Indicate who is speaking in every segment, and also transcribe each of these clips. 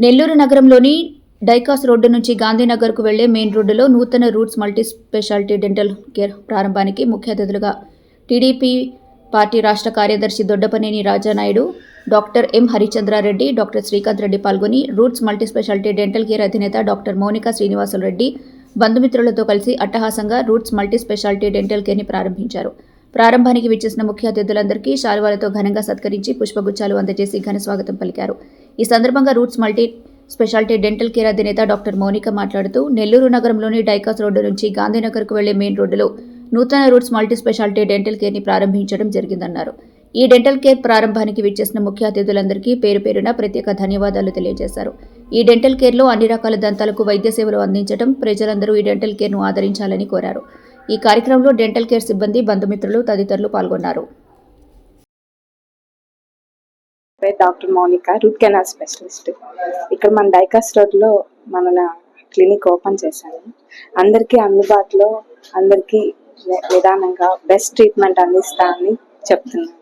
Speaker 1: నెల్లూరు నగరంలోని డైకాస్ రోడ్డు నుంచి గాంధీనగర్కు వెళ్ళే మెయిన్ రోడ్డులో నూతన Roots Multi Speciality Dental Care ప్రారంభానికి ముఖ్య అతిథులుగా టీడీపీ పార్టీ రాష్ట్ర కార్యదర్శి Doddapaneni Rajanaidu doctor M Harichandrareddy doctor Srikanth Reddy పాల్గొని Roots Multi Speciality Dental Care అధినేత డాక్టర్ మౌనిక శ్రీనివాసులు రెడ్డి బంధుమిత్రులతో కలిసి అట్టహాసంగా రూట్స్ మల్టీ స్పెషాలిటీ డెంటల్ కేర్ని ప్రారంభించారు. ప్రారంభానికి విచ్చేసిన ముఖ్య అతిథులందరికీ శాలువాలతో ఘనంగా సత్కరించి పుష్పగుచ్చాలు అందజేసి ఘన స్వాగతం పలికారు. ఈ సందర్భంగా Roots Multi Speciality Dental Care అధినేత డాక్టర్ మౌనిక మాట్లాడుతూ నెల్లూరు నగరంలోని డైకాస్ రోడ్డు నుంచి గాంధీనగర్కు వెళ్ళే మెయిన్ రోడ్డులో నూతన రూట్స్ మల్టీ స్పెషాలిటీ డెంటల్ కేర్ని ప్రారంభించడం జరిగిందన్నారు. ఈ డెంటల్ కేర్ ప్రారంభానికి విచ్చేసిన ముఖ్య అతిథులందరికీ పేరు పేరున ప్రత్యేక ధన్యవాదాలు తెలియజేశారు. ఈ డెంటల్ కేర్లో అన్ని రకాల దంతాలకు వైద్య సేవలు అందించడం ప్రజలందరూ ఈ డెంటల్ కేర్ను ఆదరించాలని కోరారు. ఈ కార్యక్రమంలో డెంటల్ కేర్ సిబ్బంది బంధుమిత్రులు తదితరులు పాల్గొన్నారు.
Speaker 2: పేరు doctor Mounika root canal specialist. ఇక్కడ మన డైకాస్ రోడ్లో మన క్లినిక్ ఓపెన్ చేశాను. అందరికీ అందుబాటులో అందరికీ నిదానంగా బెస్ట్ ట్రీట్మెంట్ అందిస్తా అని చెప్తున్నాను.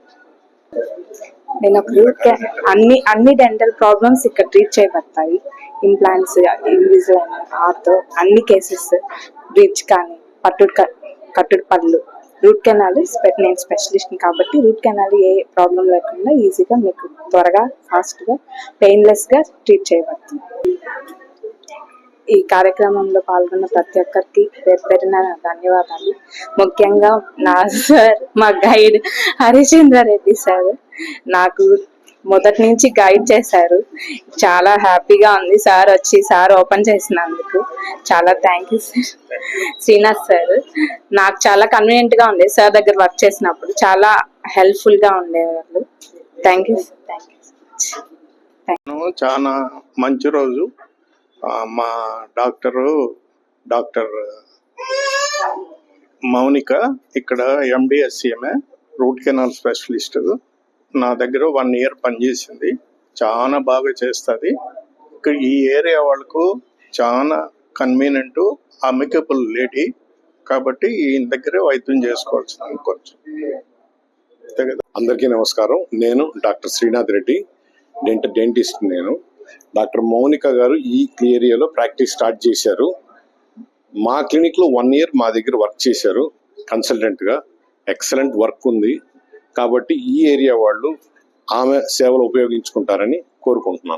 Speaker 2: నేను ఒక రూట్ అన్ని అన్ని డెంటల్ ప్రాబ్లమ్స్ ఇక్కడ ట్రీట్ చేయబడతాయి. ఇంప్లాంట్స్ ఇన్విజిలైన్ ఆర్తో అన్ని కేసెస్ బ్రిడ్జ్ కానీ పట్టుడు కట్టుడు పళ్ళు రూట్ కెనాల్ నేను స్పెషలిస్ట్ కాబట్టి రూట్ కెనాల్ ఏ ప్రాబ్లం లేకుండా ఈజీగా మీకు త్వరగా ఫాస్ట్గా పెయిన్లెస్గా ట్రీట్ చేయబడుతుంది ఈ కార్యక్రమంలో పాల్గొన్న ప్రతి ఒక్కరికి పేరు పేరున ధన్యవాదాలు. ముఖ్యంగా నా సార్ మా గైడ్ హరిచంద్ర రెడ్డి సార్ నాకు మొదటి నుంచి గైడ్ చేశారు. చాలా హ్యాపీగా ఉంది సార్ వచ్చి సార్ ఓపెన్ చేసినందుకు. చాలా thank you sir Srinath sir నాకు చాలా కన్వీనియంట్గా ఉండేది సార్ దగ్గర వర్క్ చేసినప్పుడు. చాలా హెల్ప్ఫుల్గా ఉండేవాళ్ళు. థ్యాంక్ యూ థ్యాంక్ యూ
Speaker 3: చాలా మంచి రోజు. మా డాక్టరు డాక్టర్ మౌనిక ఇక్కడ ఎండిఎస్సిఎంఏ రూట్ కెనాల్ స్పెషలిస్ట్ నా దగ్గర వన్ ఇయర్ పనిచేసింది. చాలా బాగా చేస్తుంది. ఈ ఏరియా వాళ్ళకు చాలా కన్వీనియంట్ అమికబుల్ లేడీ కాబట్టి ఈయన దగ్గరే వైద్యం చేసుకోవాల్సింది అనుకోవచ్చు.
Speaker 4: అందరికీ నమస్కారం. నేను doctor Srinath Reddy. Dent dentist నేను. డాక్టర్ మౌనిక గారు ఈ ఏరియాలో ప్రాక్టీస్ స్టార్ట్ చేశారు. మా క్లినిక్లో వన్ ఇయర్ మా దగ్గర వర్క్ చేశారు. కన్సల్టెంట్గా ఎక్సలెంట్ వర్క్ ఉంది. కాబట్టి ఈ ఏరియా వాళ్ళు ఆమె సేవలు ఉపయోగించుకుంటారని కోరుకుంటున్నాను.